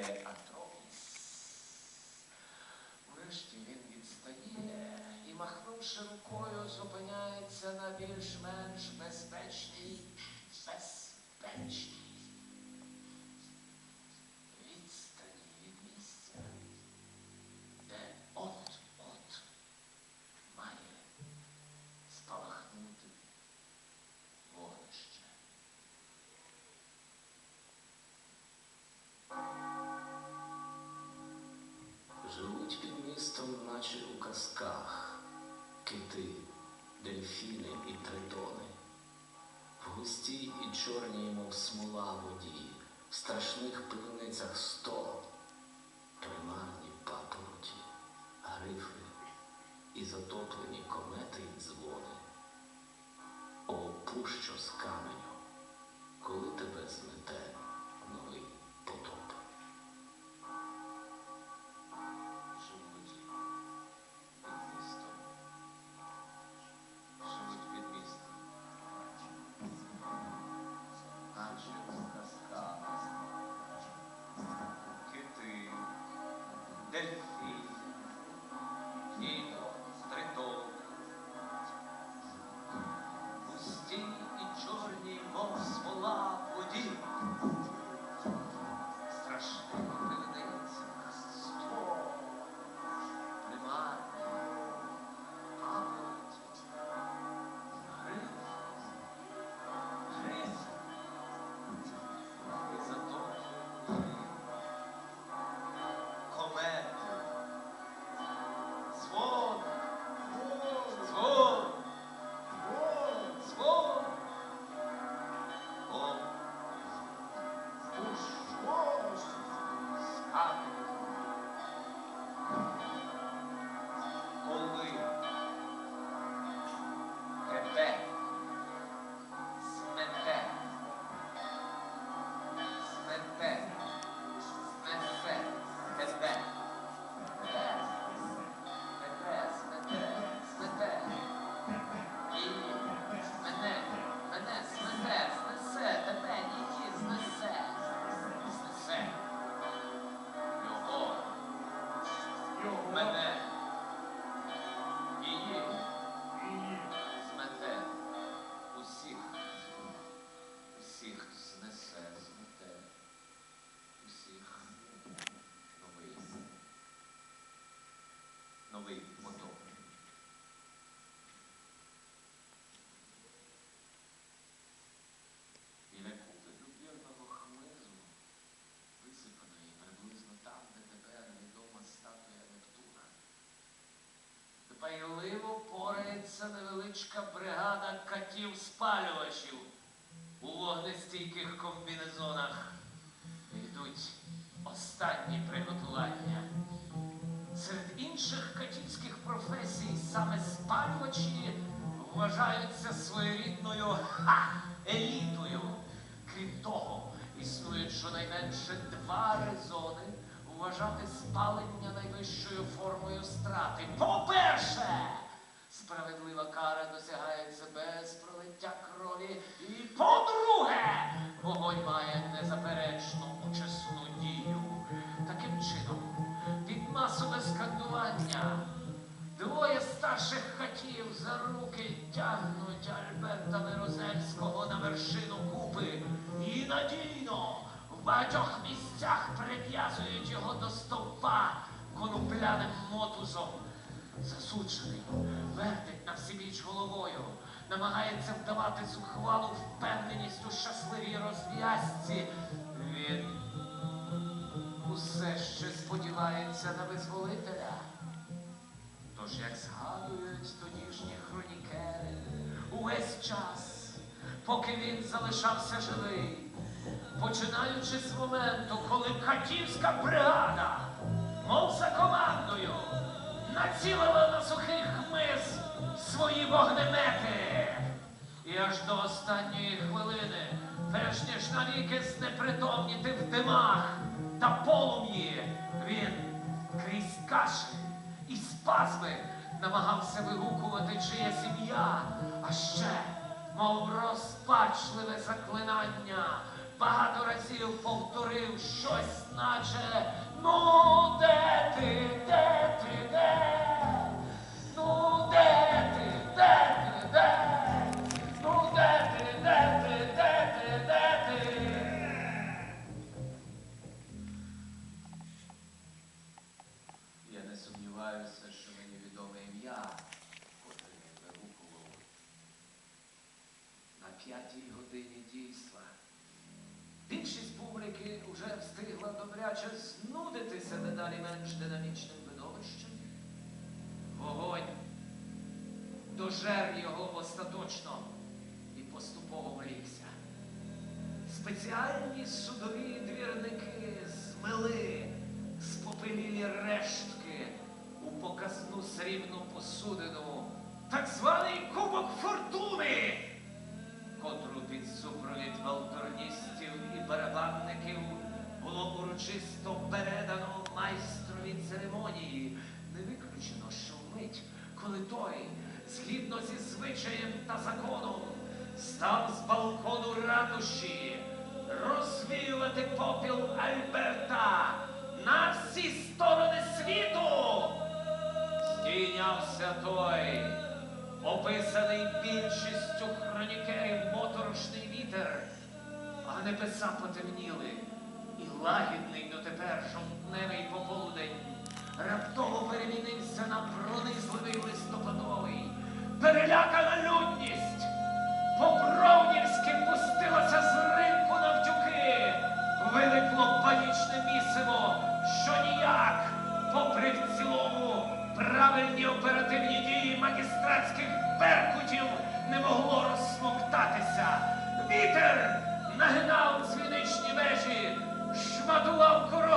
виникає Атропіс. Врешті він відстає і, махнувши рукою, зупиняється на більш-менш безпечній, безпечній Живуть під містом, наче у казках, кити, дельфіни і тритони. В густій і чорній, мов смола воді, в страшних пивницях сто, примарні папороті, грифи і затоплені комети й дзвони. О, пущо з каменю, коли тебе змете дельфіни, невеличка бригада катів-спалювачів у вогнестійких комбінезонах. Йдуть останні приготування. Серед інших катівських професій саме спалювачі вважаються своєрідною ха, елітою. Крім того, існують щонайменше два резони вважати спалення найвищою формою страти. По-перше, справедлива кара досягається без пролиття крові. І по-друге, вогонь має незаперечну очисну дію. Таким чином, під масове скандування Двоє старших хатів за руки тягнуть Альберта Мирозельського на вершину купи і надійно в багатьох місцях прив'язують його до стовпа конопляним мотузом. Засуджений, вертить на всебіч головою, намагається вдавати зухвалу впевненість у щасливій розв'язці. Він усе ще сподівається на визволителя. Тож, як згадують тодішні хронікери, увесь час, поки він залишався живий, починаючи з моменту, коли катівська бригада, мов за командою, націлила на сухий хмиз свої вогнемети. І аж до останньої хвилини, перш ніж навіки знепритомніти в димах та полум'ї, він крізь кашель і спазми намагався вигукувати чиє сім'я, а ще, мов розпачливе заклинання, багато разів повторив щось, наче терпляче знудитися дедалі менш динамічним видовищем. Вогонь дожер його остаточно і поступово вирікся. Спеціальні судові двірники змили спопилілі рештки у показну срібну посудину, так званий Кубок Фортуни, котру під супровід валторністів і барабанників церемонії. Не виключено, що вмить, коли той, згідно зі звичаєм та законом, став з балкону ратуші розвіювати попіл Альберта на всі сторони світу. Здійнявся той, описаний більшістю хронікерів моторошний вітер, а небеса потемніли, і лагідний дотепер жодні оперативні дії магістратських беркутів не могло розсмоктатися. Вітер нагинав дзвіничні межі, шматував коротко.